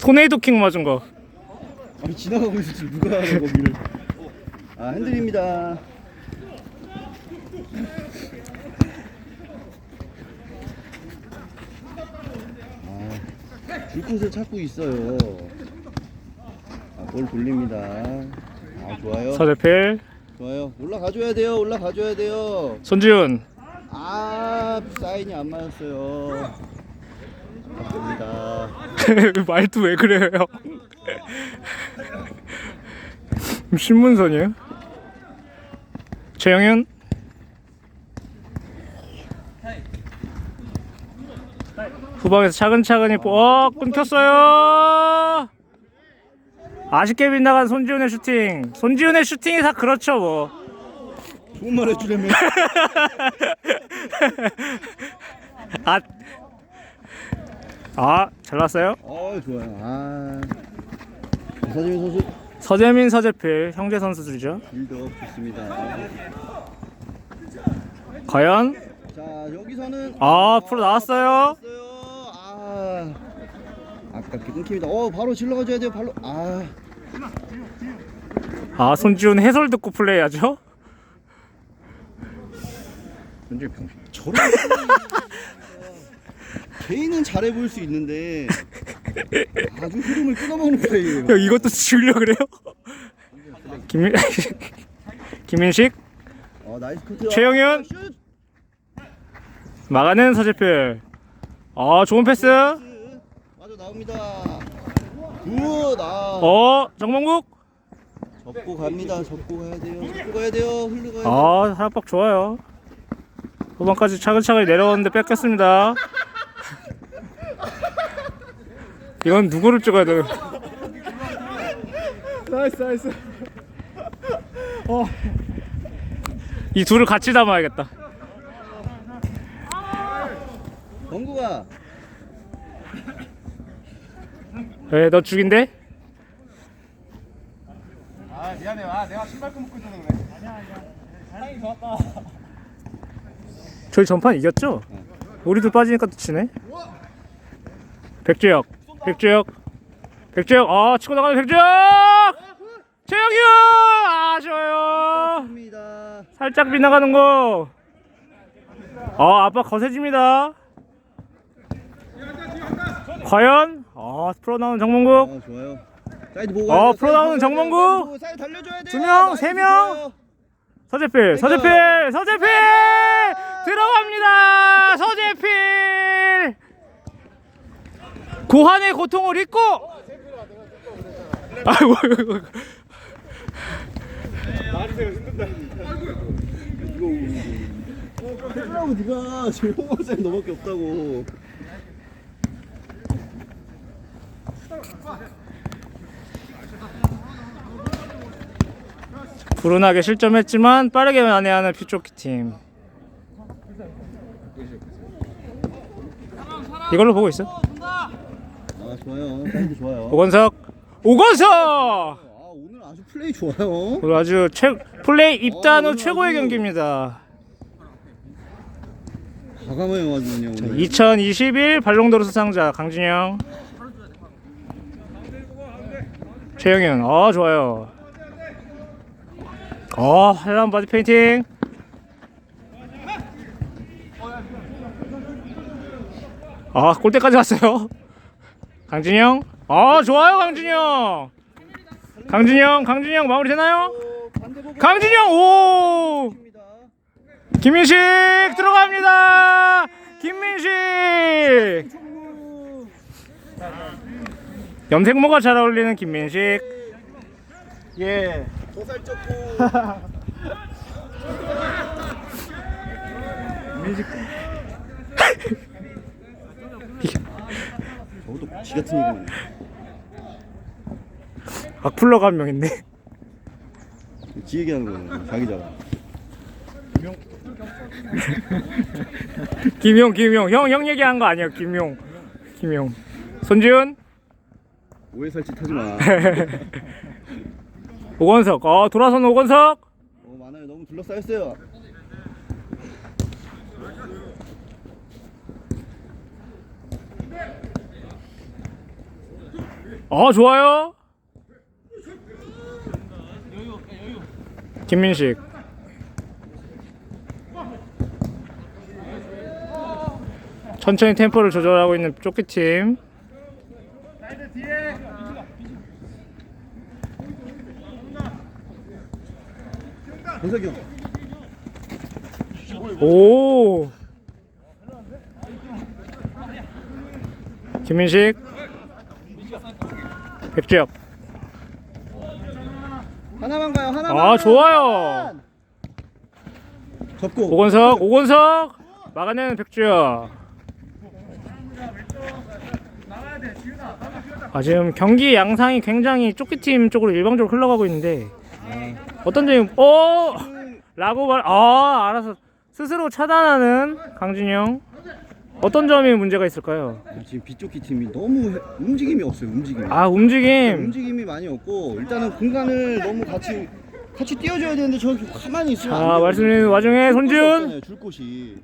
토네이도 킥 맞은 거. 아니 지나가고 있어 지금 누가 하는 거기를. 아 핸들입니다. 아줄 곳을 찾고 있어요. 아 볼 돌립니다. 아 좋아요. 서재필, 좋아요. 올라가줘야 돼요. 올라가줘야 돼요. 손지훈. 아 사인이 안 맞았어요 말도 왜 그래요? 신문선이에요? 최영현? 후방에서 차근차근히 어 끊겼어요. 아쉽게 빗나간 손지훈의 슈팅. 손지훈의 슈팅이 다 그렇죠 뭐. 좋은 말 해주려면. 아, 아 잘 났어요? 어 좋아요. 아. 서재민 선수. 서재민 서재필 형제 선수들이죠. 빌드업 좋습니다. 과연? 자 여기서는 아 프로 나왔어요? 나왔어요. 아. 아깝게 끊깁니다. 어 바로 질러가 줘야 돼요 발로. 아. 아 손지훈 해설 듣고 플레이하죠? 병신 저런 개인은 잘해 보일 수 있는데 아주 흐름을 끊어먹는 플레이예요. 야 이것도 지으려 그래요? 김민 김민식? 어 나이스 커트 최영현. 슛! 막아낸 서재필. 아 좋은 패스. 맞아 나옵니다. 굿 아. 어 정몽국? 접고 갑니다. 접고 가야 돼요. 접고 가야 돼요. 흘러가야 돼요 아 사락박 좋아요. 후반까지 차근차근히 내려오는데 뺏겼습니다 이건 누구를 찍어야 돼요? 나이스 나이스. 이 둘을 같이 담아야겠다. 정구가. 왜 너 죽인데? 아 미안해. 아 내가 신발 끈 묶고 있어서 그래. 아니야 아니야. 사랑이 좋았다. 저희 전판 이겼죠? 우리도 빠지니까 또 치네? 백주혁 백주혁 백주혁 아 치고 나가는 백주혁 최영규 아쉬워요 입니다 살짝 빗나가는 거. 아, 아빠 거세집니다. 과연? 아, 프로 나오는 정몽국. 아 좋아요 사이드 보고 어. 프로 나오는 정몽구. 돼요. 사이드 달려줘야 돼요 두 명, 세 명. 서재필, 서재필, 서재필! 들어갑니다! 서재필! 고환의 고통을 잊고! 아이고, 아이고, 아이고. 해주라고 네가 지금 호흡사이 너밖에 없다고 불운하게 실점했지만 빠르게 만회하는 퓨초키 팀. 이걸로 보고 있어. 아 좋아요 사이드 좋아요 오건석, 오건석! 아 오늘 아주 플레이 좋아요 오늘 아주 최 플레이 입단 후 어, 오늘 최고의 아주- 경기입니다. 과감해요 아주 그냥 오늘 2021 발롱도르 수상자 강진영, 최영현, 아 좋아요. 어 한람 바디 페인팅. 아 골대까지 갔어요. 강진영, 아 좋아요 강진영. 강진영, 강진영 마무리 되나요? 강진영 오. 김민식 들어갑니다. 김민식 염색모가 잘 어울리는 김민식. 예 도살 쪘고 저것도 지 같은 얘기네 악플러가 한 명 있네. 지 얘기하는 거네 자기 자랑 김용 김용. 형 형 얘기한 거 아니야 김용. 김용. 손지훈? 오해 살짓 하지 마. 오건석. 어 돌아선 오건석? 어, 많아요. 너무 둘러싸였어요 아 좋아요. 김민식. 천천히 템포를 조절하고 있는. 권석이 형. 오. 김민식. 백지혁. 하나만 가요. 하나만. 아, 좋아요. 접고. 오건석, 오건석. 막아내는 백지혁. 아 지금 경기 양상이 굉장히 쪼끼팀 쪽으로 일방적으로 흘러가고 있는데 어떤 점이 어 라고 말 아 알아서 스스로 차단하는 강진영 어떤 점이 문제가 있을까요? 지금 비쪽기 팀이 너무 해- 움직임이 없어요. 움직임이. 아 움직임 움직임이 많이 없고 일단은 공간을 너무 같이 같이 띄워줘야 되는데 저기 가만히 있으면 안 자 돼요. 말씀드리는 와중에 손지훈 없잖아요, 줄 곳이.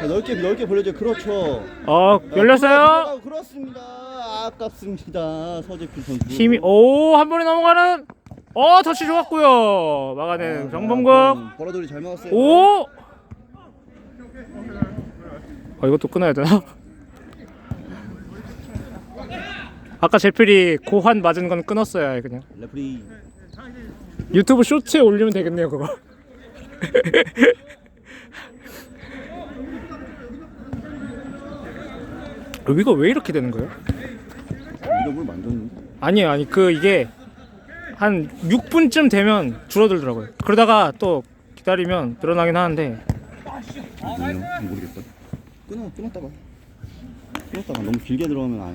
자, 넓게 넓게 벌려줘. 그렇죠. 어 열렸어요 들어가고 그렇습니다. 아깝습니다. 서재필 선수. 힘이 오한 번에 넘어가는 어 터치 좋았고요 막아내는 정범국 버라돌이 잘 막았어요. 오 아, 이것도 끊어야 되나? 아까 제필이 고환 맞은 건 끊었어야 해 그냥 레프리. 유튜브 쇼츠에 올리면 되겠네요 그거 여기가 왜 이렇게 되는 거예요? 이름을 만졌는데. 아니에요 아니 그 이게 한 6분쯤 되면 줄어들더라고요 그러다가 또 기다리면 늘어나긴 하는데 아니요 모르겠다. 끊어 끊었다가 끊었다가 너무 길게 들어가면 안 해.